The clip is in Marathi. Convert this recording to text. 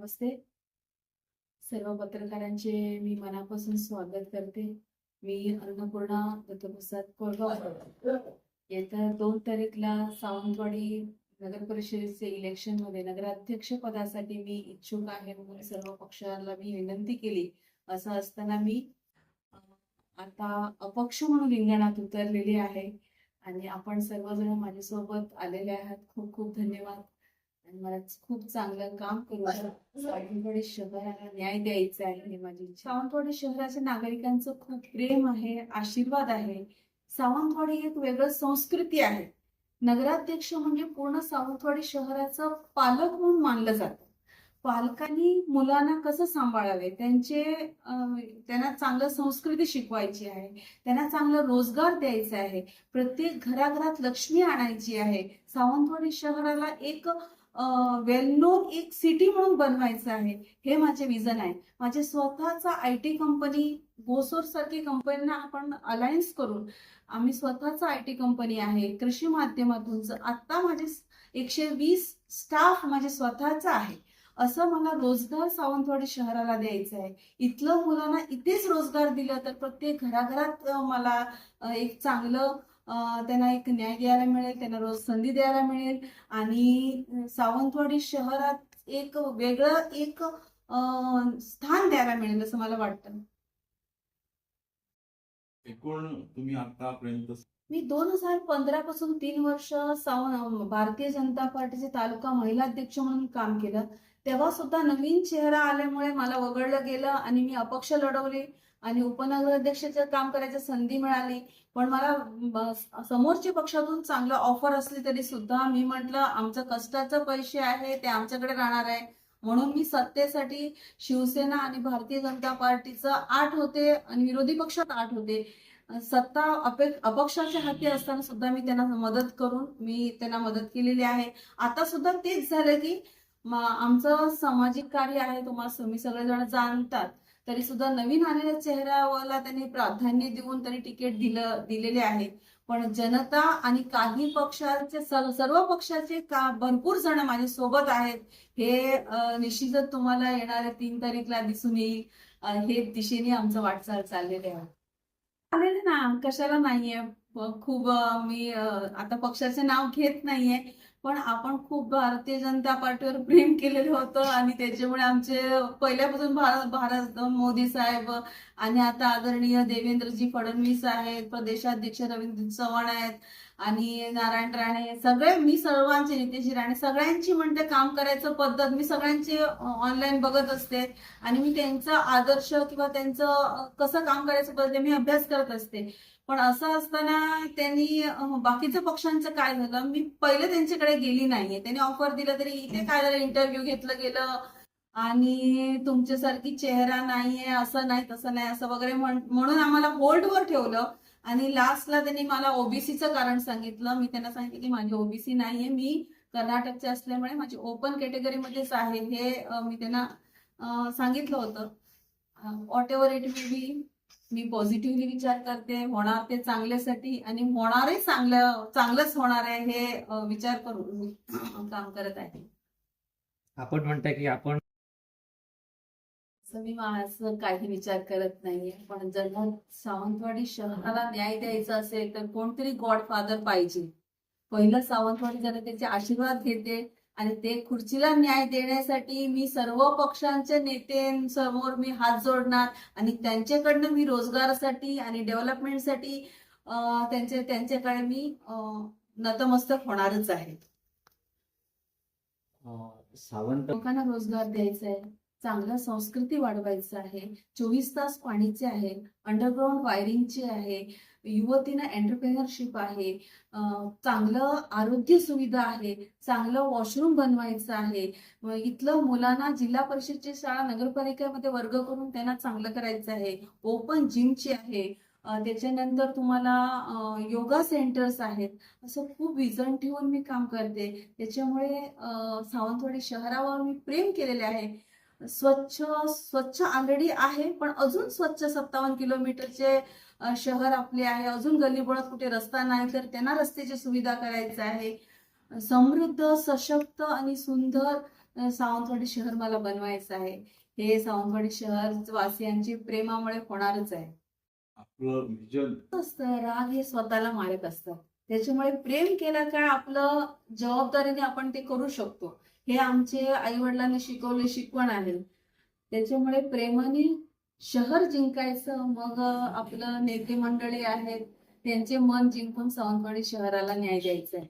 नमस्ते. सर्व पत्रकारांचे मी मनापासून स्वागत करते. मी अन्नपूर्णा दत्तप्रसाद कोरगाव. येत्या दोन तारीखला सावंतवाडी नगर परिषदेचे इलेक्शनमध्ये नगराध्यक्ष पदासाठी मी इच्छुक आहे म्हणून सर्व पक्षाला मी विनंती केली. असं असताना मी आता अपक्ष म्हणून रिंगणात उतरलेली आहे. आणि आपण सर्वजण माझ्यासोबत आलेले आहात. खूप खूप धन्यवाद. आणि मला खूप चांगलं काम करून सावंतवाडी शहराला न्याय द्यायचा आहे हे माझी सावंतवाडी शहराच्या नागरिकांचं खूप प्रेम आहे आशीर्वाद आहे. सावंतवाडी एक वेगळं संस्कृती आहे. नगराध्यक्ष म्हणजे पूर्ण सावंतवाडी शहराचं पालक म्हणून मानलं जातं. पालकांनी मुलांना कसं सांभाळावे? त्यांचे त्यांना चांगलं संस्कृती शिकवायची आहे. त्यांना चांगला रोजगार द्यायचा आहे. प्रत्येक घराघरात लक्ष्मी आणायची आहे. सावंतवाडी शहराला एक वेल नोन एक सिटी म्हणून बनवायचं आहे. हे माझे विजन आहे. माझे स्वतःचा आय टी कंपनी बोसोर सारखी कंपन्यांना आपण अलायन्स करून आम्ही स्वतःचा आय टी कंपनी आहे. कृषी माध्यमातून आत्ता माझे एकशे वीस स्टाफ माझे स्वतःचा आहे. असं मला रोजगार सावंतवाडी शहराला द्यायचं आहे. इथलं मुलांना इथेच रोजगार दिला तर प्रत्येक घराघरात मला एक चांगलं त्यांना एक न्याय द्यायला मिळेल त्यांना रोज संधी द्यायला मिळेल. आणि सावंतवाडी शहरात एक वेगळं एक स्थान द्यायला मिळेल असं मला वाटतं. एकूण तुम्ही आतापर्यंत मी दोन हजार पंधरा पासून तीन वर्ष साव भारतीय जनता पार्टीचे तालुका महिला अध्यक्ष म्हणून काम केलं. तेव्हा सुद्धा नवीन चेहरा आल्यामुळे मला वगळलं गेलं आणि मी अपक्ष लढवले. आणि उपनगराध्यक्षाचं काम करायची संधी मिळाली. पण मला समोरच्या पक्षातून चांगलं ऑफर असली तरी सुद्धा मी म्हटलं आमचं कष्टाचे पैसे आहे ते आमच्याकडे राहणार आहे. म्हणून मी सत्तेसाठी शिवसेना आणि भारतीय जनता पार्टीचं आठ होते आणि विरोधी पक्षात आठ होते. सत्ता अपक्षाच्या हाती असताना सुद्धा मी त्यांना मदत करून मी त्यांना मदत केलेली आहे. आता सुद्धा तेच झालं की आमचं सामाजिक कार्य आहे तुम्हाला तुम्ही सगळेजण जाणतात. तरी सुद्धा नवीन आलेल्या चेहऱ्याला त्यांनी प्राधान्य देऊन त्यांनी तिकीट दिलं दिलेले आहे. पण जनता आणि काही पक्षाचे सर्व पक्षाचे का भरपूर जण माझ्या सोबत आहेत. हे निश्चितच तुम्हाला येणाऱ्या तीन तारीखला दिसून येईल. हे दिशेने आमचं वाटचाल चाललेले आहे. आलेले ना कशाला नाहीये. खूप मी आता पक्षाचे नाव घेत नाहीये. पण आपण खूप भारतीय जनता पार्टीवर प्रेम केलेलं होतं आणि त्याच्यामुळे आमचे पहिल्यापासून भारत भारत मोदी साहेब आणि आता आदरणीय देवेंद्रजी फडणवीस आहेत प्रदेशाध्यक्ष रवींद्र चव्हाण आहेत. आणि नारायण राणे सगळे मी सर्वांचे नितेश राणे सगळ्यांची म्हणते काम करायचं पद्धत मी सगळ्यांची ऑनलाईन बघत असते. आणि मी त्यांचा आदर्श किंवा त्यांचं कसं काम करायचं पद्धत मी अभ्यास करत असते. पण असं असताना त्यांनी बाकीच्या पक्षांचं काय झालं मी पहिले त्यांच्याकडे गेली नाहीये. त्यांनी ऑफर दिलं तरी इथे काय झालं इंटरव्ह्यू घेतलं गेलं. आणि तुमच्यासारखी चेहरा नाहीये असं नाही तसं नाही असं वगैरे म्हणून आम्हाला होल्डवर ठेवलं. आणि लास्टला त्यांनी मला ओबीसीचं कारण सांगितलं. मी त्यांना सांगितलं की माझी ओबीसी नाहीये. मी कर्नाटकचे असल्यामुळे माझी ओपन कॅटेगरीमध्येच आहे. हे मी त्यांना सांगितलं होतं. Whatever it may be मी पॉझिटिव्हली विचार करते. होणार ते चांगल्यासाठी आणि होणारही चांगलं चांगलंच होणार आहे हे विचार करून काम करत आहे. आपण म्हणताय की आपण मी असं काही विचार करत नाहीये. पण जर सावंतवाडी शहराला न्याय द्यायचा असेल तर कोणतरी गॉडफादर पाहिजे. पहिलं सावंतवाडी जनतेचे आशीर्वाद घेते आणि ते खुर्चीला न्याय देण्यासाठी मी सर्व पक्षांच्या नेत्यांसमोर मी हात जोडणार आणि त्यांच्याकडनं मी रोजगारासाठी आणि डेव्हलपमेंटसाठी अं, त्यांचे त्यांच्याकडे मी नतमस्तक होणारच आहे. सावंत लोकांना रोजगार द्यायचा आहे चांगलं संस्कृती वाढवायचं आहे. चोवीस तास पाणीचे आहे. अंडरग्राऊंड वायरिंगचे आहे. युवतीनं एंटरप्रेनरशिप आहे. चांगलं आरोग्य सुविधा आहे. चांगलं वॉशरूम बनवायचं आहे. इथलं मुलांना जिल्हा परिषदची शाळा नगरपालिकेमध्ये वर्ग करून त्यांना चांगलं करायचं आहे. ओपन जिमची आहे. त्याच्यानंतर तुम्हाला योगा सेंटर्स आहेत. असं खूप विजन ठेवून मी काम करते. त्याच्यामुळे सावंतवाडी शहरावर मी प्रेम केलेले आहे. स्वच्छ स्वच्छ ऑलरेडी आहे पण अजून स्वच्छ सत्तावन्न किलोमीटरचे शहर आपले आहे. अजून गल्लीबोळात कुठे रस्ता नाही तर त्यांना रस्त्याची सुविधा करायचं आहे. समृद्ध सशक्त आणि सुंदर सावंतवाडी शहर मला बनवायचं आहे. हे सावंतवाडी शहर वासियांची प्रेमामुळे होणारच आहे. असतं राग हे स्वतःला मारत असतं. त्याच्यामुळे प्रेम केलं काय आपलं जबाबदारीने आपण ते करू शकतो. हे आमचे आई वडिलांनी शिकवले शिकवण आहे. त्याच्यामुळे प्रेमाने शहर जिंकायचं मग आपलं नेते मंडळी आहेत त्यांचे मन जिंकून सावंतवाडी शहराला न्याय द्यायचा आहे